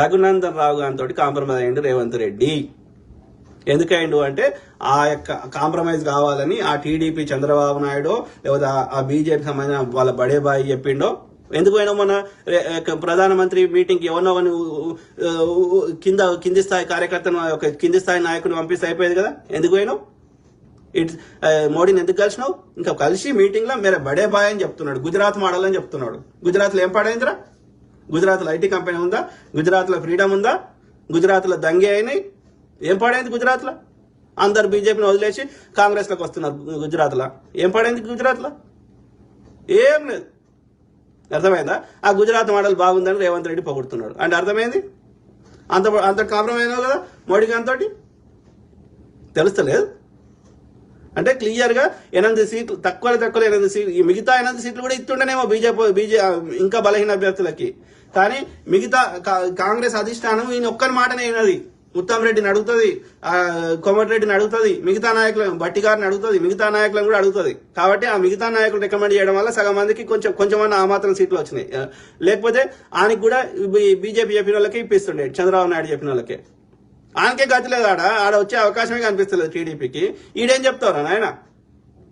రఘునందన్ రావు గారితో కాంప్రమైజ్ అయ్యిండు రేవంత్ రెడ్డి. ఎందుకైండు అంటే ఆ యొక్క కాంప్రమైజ్ కావాలని ఆ టీడీపీ చంద్రబాబు నాయుడు లేదా ఆ బీజేపీ సంబంధించిన వాళ్ళ బడేబాయి చెప్పిండో. ఎందుకు పోయినా మన యొక్క ప్రధానమంత్రి మీటింగ్ ఎవరినో కింద కింది స్థాయి కార్యకర్తను ఒక కింది స్థాయి నాయకుని పంపిస్తే అయిపోయేది కదా? ఎందుకు పోయినావు? ఇట్ మోడీని ఎందుకు కలిసినావు? ఇంకా కలిసి మీటింగ్లో మేరే బడే బాయ్ అని చెప్తున్నాడు. గుజరాత్ మోడల్ అని చెప్తున్నాడు. గుజరాత్లో ఏం పాడైందిరా? గుజరాత్లో ఐటీ కంపెనీ ఉందా? గుజరాత్లో ఫ్రీడమ్ ఉందా? గుజరాత్లో దంగే అయినాయి? ఏం పాడైంది గుజరాత్లో? అందరు బీజేపీని వదిలేసి కాంగ్రెస్లోకి వస్తున్నారు గుజరాత్లో. ఏం పాడైంది గుజరాత్లో? ఏం లేదు. అర్థమైందా? ఆ గుజరాత్ మోడల్ బాగుందని రేవంత్ రెడ్డి పొగుడుతున్నాడు. అంటే అర్థమైంది? అంత అంత కాంప్రమైజ్ అయినావు కదా మోడీ గారితో తెలుస్తలేదు. అంటే క్లియర్గా ఎనిమిది సీట్లు తక్కువ తక్కువ ఎనిమిది సీట్లు ఈ మిగతా ఎనిమిది సీట్లు కూడా ఇస్తుండేనేమో బీజేపీ బీజే ఇంకా బలహీన అభ్యర్థులకి. కానీ మిగతా కా- కాంగ్రెస్ అధిష్టానం ఈయన ఒక్కరి మాటనే అయినది ఉత్తమ్ రెడ్డిని అడుగుతుంది కోమటిరెడ్డిని అడుగుతుంది మిగతా నాయకులను బట్టి గారిని అడుగుతుంది మిగతా నాయకులను కూడా అడుగుతుంది. కాబట్టి ఆ మిగతా నాయకులు రికమెండ్ చేయడం వల్ల సగం మందికి కొంచెం కొంచెమన్నా ఆ మాత్రం సీట్లు వచ్చినాయి. లేకపోతే ఆయనకి కూడా బీజేపీ చెప్పిన వాళ్ళకి ఇప్పిస్తుండే చంద్రబాబు నాయుడు చెప్పిన వాళ్ళకి. ఆయనకే గతిలేదు ఆడ ఆడ వచ్చే అవకాశమే కనిపిస్తలేదు టీడీపీకి. ఈడేం చెప్తారా నాయన?